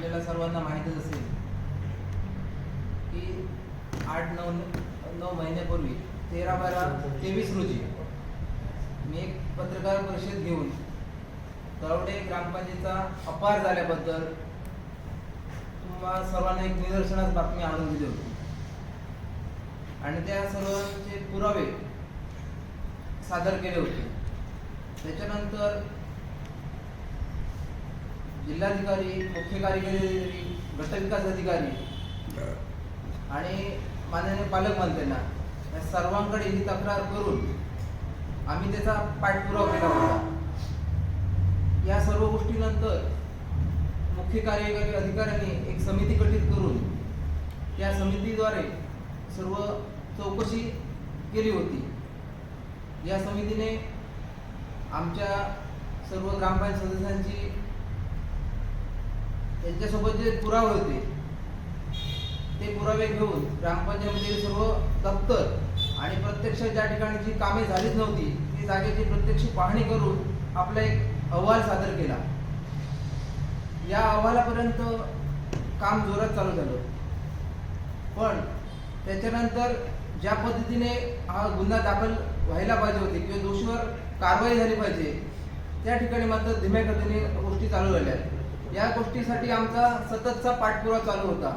आपल्याला सर्वांना माहीतच असेल की आठ नऊ नऊ महिन्यापूर्वी तेरा बारा तेवीस रोजी मी एक पत्रकार परिषद घेऊन तळवडे ग्रामपंचायतीचा अपार झाल्याबद्दल तुम्हाला सर्वांना एक निदर्शनास बातमी आणून दिली होती. आणि त्या सर्वांचे पुरावे सादर केले होते. त्याच्यानंतर जिल्हाधिकारी मुख्य कार्यकारी अधिकारी गटविकास अधिकारी आणि माननीय पालकमंत्र्यांना या सर्वांकडे ही तक्रार करून आम्ही त्याचा पाठपुरावा केला होता. या सर्व गोष्टीनंतर मुख्य कार्यकारी अधिकाऱ्यांनी एक समिती गठीत करून त्या समितीद्वारे सर्व चौकशी केली होती. या समितीने आमच्या सर्व ग्रामपंचायत सदस्यांची त्यांच्यासोबत जे पुरावे होते ते पुरावे घेऊन ग्रामपंचायतीमध्ये सर्व दप्तर आणि प्रत्यक्ष ज्या ठिकाणी जी कामे झालीच नव्हती ती जागेची प्रत्यक्ष पाहणी करून आपला एक अहवाल सादर केला. या अहवालापर्यंत काम जोरात चालू झालं. पण त्याच्यानंतर ज्या पद्धतीने हा गुन्हा दाखल व्हायला पाहिजे होते किंवा दोषीवर कारवाई झाली पाहिजे त्या ठिकाणी मात्र धीम्या गतीने गोष्टी चालू राहिल्या या गोष्टीसाठी आमचा सततचा पाठपुरा चालू होता.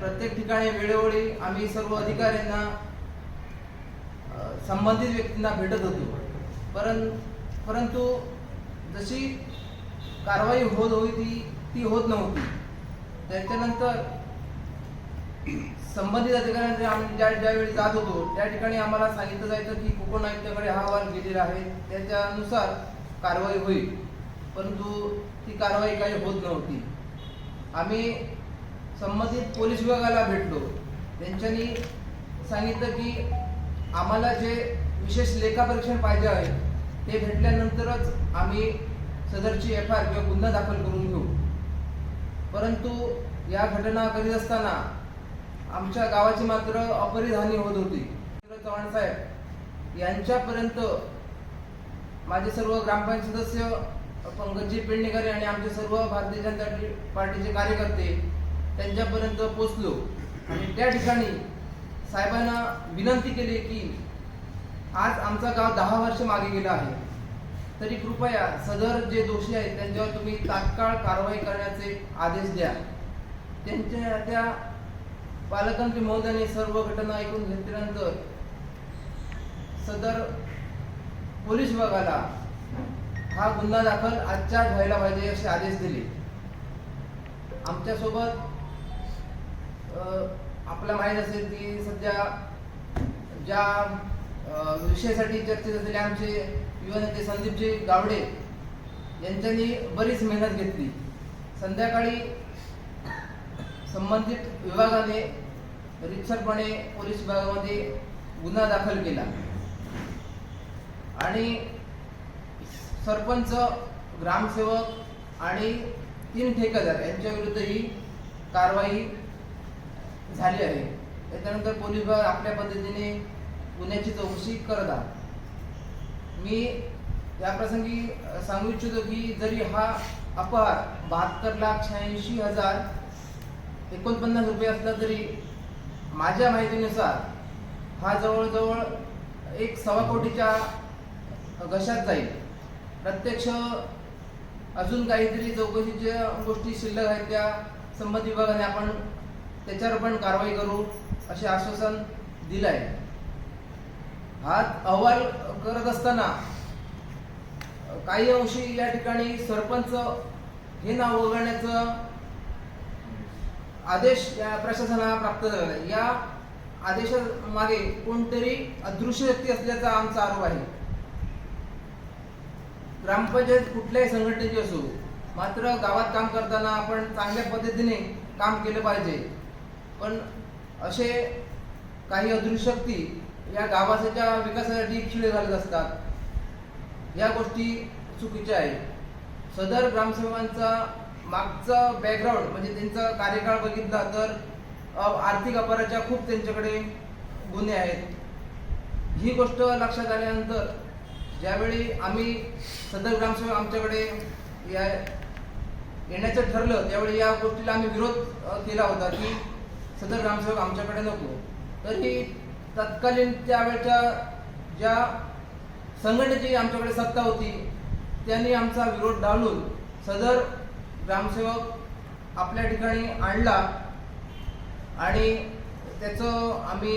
प्रत्येक ठिकाणी वेळोवेळी आम्ही सर्व अधिकाऱ्यांना संबंधित व्यक्तींना भेटत होतो. परं परंतु जशी कारवाई होत होती ती होत नव्हती. त्याच्यानंतर संबंधित अधिकाऱ्यांकडे आम्ही ज्या ज्यावेळी जात होतो त्या ठिकाणी आम्हाला सांगितलं जायचं की कोकण आयुक्ताकडे हा अहवाल गेलेला आहे. त्याच्यानुसार कारवाई होईल. परंतु ती कारवाई काही होत नव्हती. आम्ही संबंधित पोलीस विभागाला भेटलो. त्यांच्यानी सांगितलं की आम्हाला जे विशेष लेखापरीक्षण पाहिजे आहे ते भेटल्यानंतरच आम्ही सदरची एफ आय किंवा गुन्हा दाखल करून घेऊ. परंतु या घटना करीत असताना आमच्या गावाची मात्र अपरिधानी होत होती. चव्हाण साहेब यांच्यापर्यंत माझे सर्व ग्रामपंचायत सदस्य पंकजी पेडणेकरे आणि आमचे सर्व भारतीय जनता पार्टीचे कार्यकर्ते त्यांच्यापर्यंत पोचलो आणि त्या ठिकाणी साहेबांना विनंती केली की आज आमचा गाव दहा वर्ष मागे गेला आहे. तरी कृपया सदर जे दोषी आहेत त्यांच्यावर तुम्ही तात्काळ कारवाई करण्याचे आदेश द्या. त्यांच्या त्या पालकमंत्री महोदयाने सर्व घटना ऐकून घेतल्यानंतर सदर पोलीस विभागाला हा गुन्हा दाखल आजच्या व्हायला पाहिजे असे आदेश दिले. आमच्यासोबत आपला आपल्याला माहीत असेल की सध्या ज्या विषयासाठी चर्चेत असलेले आमचे युवा नेते संदीपजी गावडे यांच्यानी बरीच मेहनत घेतली. संध्याकाळी संबंधित विभागाने रितसरपणे पोलीस विभागामध्ये गुन्हा दाखल केला. आणि सरपंच ग्रामसेवक आणि तीन ठेकेदार यांच्या विरुद्ध ही कारवाई झाली आहे. त्याच्यानंतर पोलीस विभाग आपल्या पद्धतीने गुन्ह्याची चौकशी करत आहात मी या प्रसंगी सांगू इच्छितो की जरी हा अपहार बहात्तर लाख शहाऐंशी हजार एकोणपन्नास रुपये असला तरी माझ्या माहितीनुसार हा जवळजवळ एक सव्वा कोटीच्या घशात जाईल. प्रत्यक्ष अजून काहीतरी चौकशीच्या गोष्टी शिल्लक आहेत त्या संबंधित विभागाने आपण त्याच्यावर पण कारवाई करू असे आश्वासन दिलं आहे हा अहवाल करत असताना काही अंशी या ठिकाणी सरपंच हे नाव वगळण्याचं आदेश या प्रशासनाला प्राप्त झाला आहे. या आदेशामागे कोणतरी अदृश्य व्यक्ती असल्याचा आमचा आरोप आहे ग्रामपंचायत कुठल्याही संघटनेची असो मात्र गावात काम करताना आपण चांगल्या पद्धतीने काम केलं पाहिजे. पण असे काही अदृश्य शक्ती या गावाच्या विकासासाठी खिळे घालत असतात. या गोष्टी चुकीच्या आहेत. सदर ग्रामसेवकांचा मागचा बॅकग्राऊंड म्हणजे त्यांचा कार्यकाळ बघितला तर आर्थिक अपराच्या खूप त्यांच्याकडे गुन्हे आहेत. ही गोष्ट लक्षात आल्यानंतर ज्यावेळी आम्ही सदर ग्रामसेवक आमच्याकडे या येण्याचं ठरलं त्यावेळी या गोष्टीला आम्ही विरोध केला होता की सदर ग्रामसेवक आमच्याकडे नको. तरी तत्कालीन त्यावेळच्या ज्या संघटनेची आमच्याकडे सत्ता होती त्यांनी आमचा विरोध डावलून सदर ग्रामसेवक आपल्या ठिकाणी आणला आणि त्याचं आम्ही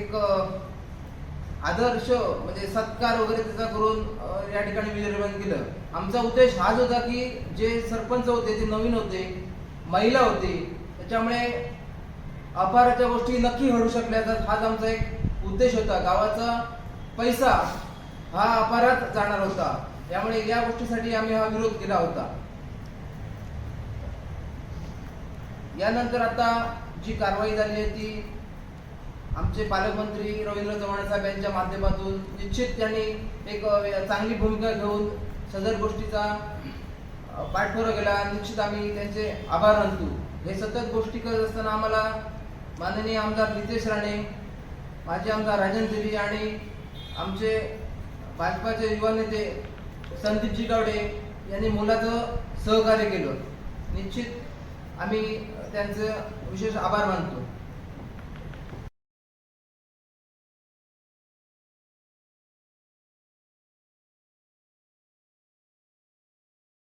एक आदर्श म्हणजे सत्कार वगैरे त्याचा करून या ठिकाणी विजयवन केलं. आमचा उद्देश हाच होता की जे सरपंच होते ते नवीन होते महिला होती त्याच्यामुळे अपाराच्या गोष्टी नक्की घडू शकल्या तर हाच आमचा एक उद्देश होता. गावाचा पैसा हा अपारात जाणार होता. त्यामुळे या गोष्टीसाठी आम्ही हा विरोध केला होता. यानंतर आता जी कारवाई झाली आहे ती आमचे पालकमंत्री रवींद्र चव्हाण साहेब यांच्या माध्यमातून निश्चित त्यांनी एक चांगली भूमिका घेऊन सदर गोष्टीचा पाठपुरा केला. निश्चित आम्ही त्यांचे आभार मानतो. हे सतत गोष्टी करत असताना आम्हाला माननीय आमदार नितेश राणे माजी आमदार राजन तेली आणि आमचे भाजपाचे युवा नेते संदीपजी गावडे यांनी मुलाचं सहकार्य केलं. निश्चित आम्ही त्यांचं विशेष आभार मानतो.